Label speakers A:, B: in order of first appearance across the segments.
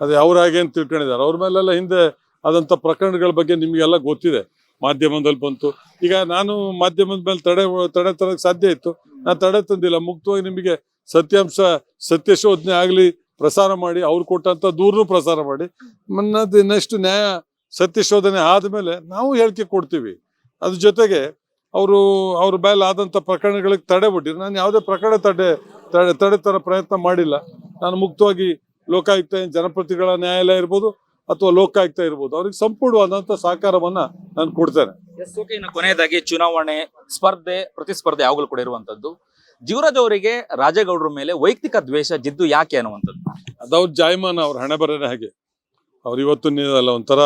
A: ಅದೇ ಅವ್ರ ಹಾಗೆ ಅಂತ ತಿಳ್ಕೊಂಡಿದ್ದಾರೆ. ಅವ್ರ ಮೇಲೆಲ್ಲ ಹಿಂದೆ ಆದಂಥ ಪ್ರಕರಣಗಳ ಬಗ್ಗೆ ನಿಮಗೆಲ್ಲ ಗೊತ್ತಿದೆ. ಮಾಧ್ಯಮದಲ್ಲಿ ಬಂತು. ಈಗ ನಾನು ಮಾಧ್ಯಮದ ಮೇಲೆ ತಡೆ ತಡೆ ತರಕ್ಕೆ ಸಾಧ್ಯ ಇತ್ತು. ನಾನು ತಡೆ ತಂದಿಲ್ಲ. ಮುಕ್ತವಾಗಿ ನಿಮಗೆ ಸತ್ಯಾಂಶ, ಸತ್ಯಶೋಧನೆ ಆಗಲಿ ಪ್ರಸಾರ ಮಾಡಿ, ಅವ್ರು ಕೊಟ್ಟಂಥ ದೂರನು ಪ್ರಸಾರ ಮಾಡಿ. ಮನ್ನದು ನೆಕ್ಸ್ಟ್ ನ್ಯಾಯ, ಸತ್ಯಶೋಧನೆ ಆದಮೇಲೆ ನಾವು ಹೇಳಿಕೆ ಕೊಡ್ತೀವಿ. ಅದ್ರ ಜೊತೆಗೆ ಅವರು, ಅವ್ರ ಮೇಲೆ ಆದಂಥ ಪ್ರಕರಣಗಳಿಗೆ ತಡೆ ಬಿಟ್ಟಿರು ನಾನು ಯಾವುದೇ ಪ್ರಕರಣ ತಡೆ ತಡೆ ತಡೆ ತರ ಪ್ರಯತ್ನ ಮಾಡಿಲ್ಲ. ನಾನು ಮುಕ್ತವಾಗಿ ಲೋಕಾಯುಕ್ತ ಜನಪ್ರತಿಗಳ ನ್ಯಾಯಾಲಯ ಇರ್ಬೋದು ಅಥವಾ ಲೋಕಾಯುಕ್ತ ಇರ್ಬೋದು ಅವ್ರಿಗೆ ಸಂಪೂರ್ಣವಾದಂಥ ಸಹಕಾರವನ್ನ ನಾನು ಕೊಡ್ತೇನೆ.
B: ಕೊನೆಯದಾಗಿ ಚುನಾವಣೆ ಸ್ಪರ್ಧೆ ಪ್ರತಿಸ್ಪರ್ಧೆ ಯಾವಾಗಲೂ ಕೂಡ ಇರುವಂತದ್ದು. ಜೀವರಾಜ್ ಅವರಿಗೆ ರಾಜೇಗೌಡರ ಮೇಲೆ ವೈಯಕ್ತಿಕ ದ್ವೇಷ ಜಿದ್ದು ಯಾಕೆ ಅನ್ನುವಂಥದ್ದು?
A: ಅದವ್ರ ಜಾಯಮಾನ ಅವ್ರ ಹಣೆ ಹಾಗೆ. ಅವ್ರು ಇವತ್ತು ಅಲ್ಲ ಒಂಥರ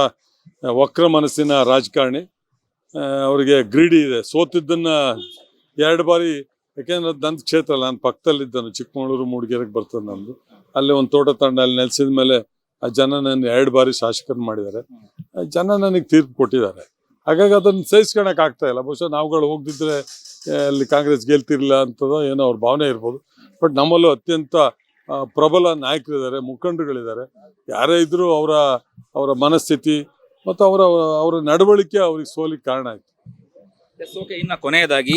A: ವಕ್ರ ಮನಸ್ಸಿನ ರಾಜಕಾರಣಿ. ಅವರಿಗೆ ಗ್ರೀಡಿ ಇದೆ. ಸೋತಿದ್ದನ್ನ ಎರಡು ಬಾರಿ ಯಾಕೆಂದ್ರೆ ದಂತ ನನ್ನ ಕ್ಷೇತ್ರ ಅಲ್ಲ ನಾನು ಪಕ್ಕದಲ್ಲಿದ್ದನು ಚಿಕ್ಕಮಗಳೂರು ಮೂಡಿಗೆರೆಗೆ ಬರ್ತದೆ ನಂದು. ಅಲ್ಲಿ ಒಂದು ತೋಟ ತಂಡ ಅಲ್ಲಿ ನೆಲೆಸಿದ ಮೇಲೆ ಆ ಜನ ನನ್ನ ಎರಡು ಬಾರಿ ಶಾಸಕರು ಮಾಡಿದ್ದಾರೆ. ಜನ ನನಗೆ ತೀರ್ಪು ಕೊಟ್ಟಿದ್ದಾರೆ. ಹಾಗಾಗಿ ಅದನ್ನು ಸಹಿಸ್ಕೊಳಕ್ ಆಗ್ತಾ ಇಲ್ಲ. ಬಹುಶಃ ನಾವುಗಳು ಹೋಗ್ದಿದ್ರೆ ಅಲ್ಲಿ ಕಾಂಗ್ರೆಸ್ ಗೆಲ್ತಿರ್ಲಿಲ್ಲ ಅಂತದೋ ಏನೋ ಅವ್ರ ಭಾವನೆ ಇರ್ಬೋದು. ಬಟ್ ನಮ್ಮಲ್ಲೂ ಅತ್ಯಂತ ಪ್ರಬಲ ನಾಯಕರಿದ್ದಾರೆ ಮುಖಂಡರುಗಳಿದ್ದಾರೆ ಯಾರೇ ಇದ್ರೂ ಅವರ ಅವರ ಮನಸ್ಥಿತಿ ಮತ್ತು ಅವರ ಅವರ ನಡವಳಿಕೆ ಅವ್ರಿಗೆ ಸೋಲಿಗೆ ಕಾರಣ ಆಯ್ತು.
B: ಓಕೆ. ಇನ್ನು ಕೊನೆಯದಾಗಿ